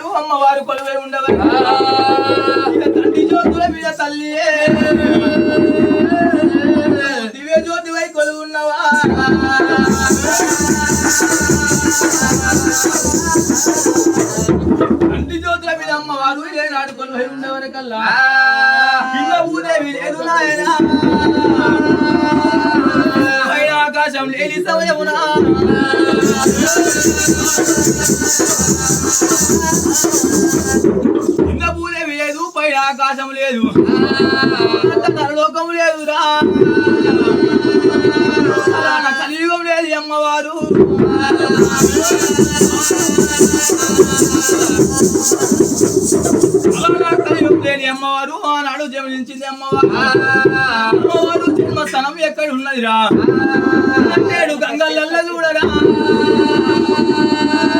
ఏనాడు అమ్మవారు కొలువై ఉండవని తండ్రి జ్యోతుల మీద తల్లి. దివ్య జ్యోతి వై కొలువున్నవా తండ్రి జ్యోతుల మీద అమ్మవారు ఏనాడు కొలువై ఉండవని కల్లా. కింద భూదేవి లేదు నాయనా. ఆకాశం లేని సమయమునా. ఇంకా భూదేవి లేదు పైన ఆకాశం లేదు. అంత పరలోకం లేదురా. కలియుగం లేదు అమ్మవారు. కలియుగం లేని అమ్మవారు ఆనాడు జమించింది అమ్మవారు. అమ్మవారు జన్మస్థానం ఎక్కడ ఉన్నదిరా నేడు